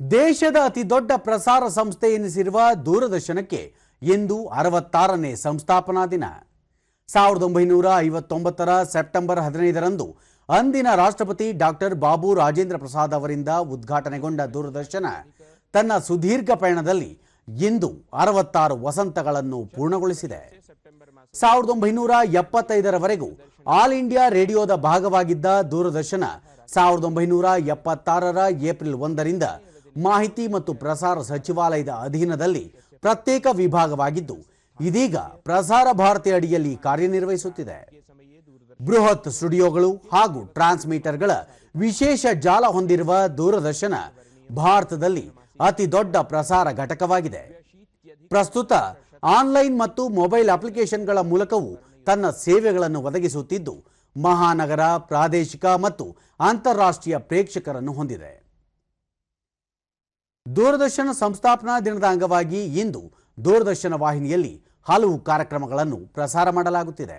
ದೇಶದ ಅತಿ ದೊಡ್ಡ ಪ್ರಸಾರ ಸಂಸ್ಥೆ ಎನಿಸಿರುವ ದೂರದರ್ಶನಕ್ಕೆ ಇಂದು ಅರವತ್ತಾರನೇ ಸಂಸ್ಥಾಪನಾ ದಿನ. ಸಾವಿರದ ಒಂಬೈನೂರ ಐವತ್ತೊಂಬತ್ತರ ಸೆಪ್ಟೆಂಬರ್ ಹದಿನೈದರಂದು ಅಂದಿನ ರಾಷ್ಟ್ರಪತಿ ಡಾಕ್ಟರ್ ಬಾಬು ರಾಜೇಂದ್ರ ಪ್ರಸಾದ್ ಅವರಿಂದ ಉದ್ಘಾಟನೆಗೊಂಡ ದೂರದರ್ಶನ ತನ್ನ ಸುದೀರ್ಘ ಪಯಣದಲ್ಲಿ ಇಂದು ಅರವತ್ತಾರು ವಸಂತಗಳನ್ನು ಪೂರ್ಣಗೊಳಿಸಿದೆ. ಸಾವಿರದ ಒಂಬೈನೂರ ಎಪ್ಪತ್ತೈದರವರೆಗೂ ಆಲ್ ಇಂಡಿಯಾ ರೇಡಿಯೋದ ಭಾಗವಾಗಿದ್ದ ದೂರದರ್ಶನ ಸಾವಿರದ ಒಂಬೈನೂರ ಎಪ್ಪತ್ತಾರರ ಏಪ್ರಿಲ್ ಒಂದರಿಂದ ಮಾಹಿತಿ ಮತ್ತು ಪ್ರಸಾರ ಸಚಿವಾಲಯದ ಅಧೀನದಲ್ಲಿ ಪ್ರತ್ಯೇಕ ವಿಭಾಗವಾಗಿದ್ದು, ಇದೀಗ ಪ್ರಸಾರ ಭಾರತಿ ಅಡಿಯಲ್ಲಿ ಕಾರ್ಯನಿರ್ವಹಿಸುತ್ತಿದೆ. ಬೃಹತ್ ಸ್ಟುಡಿಯೋಗಳು ಹಾಗೂ ಟ್ರಾನ್ಸ್ಮಿಟರ್ಗಳ ವಿಶೇಷ ಜಾಲ ಹೊಂದಿರುವ ದೂರದರ್ಶನ ಭಾರತದಲ್ಲಿ ಅತಿ ದೊಡ್ಡ ಪ್ರಸಾರ ಘಟಕವಾಗಿದೆ. ಪ್ರಸ್ತುತ ಆನ್ಲೈನ್ ಮತ್ತು ಮೊಬೈಲ್ ಅಪ್ಲಿಕೇಶನ್ಗಳ ಮೂಲಕವೂ ತನ್ನ ಸೇವೆಗಳನ್ನು ಒದಗಿಸುತ್ತಿದ್ದು, ಮಹಾನಗರ, ಪ್ರಾದೇಶಿಕ ಮತ್ತು ಅಂತಾರಾಷ್ಟ್ರೀಯ ಪ್ರೇಕ್ಷಕರನ್ನು ಹೊಂದಿದೆ. ದೂರದರ್ಶನ ಸಂಸ್ಥಾಪನಾ ದಿನದ ಅಂಗವಾಗಿ ಇಂದು ದೂರದರ್ಶನ ವಾಹಿನಿಯಲ್ಲಿ ಹಲವು ಕಾರ್ಯಕ್ರಮಗಳನ್ನು ಪ್ರಸಾರ ಮಾಡಲಾಗುತ್ತಿದೆ.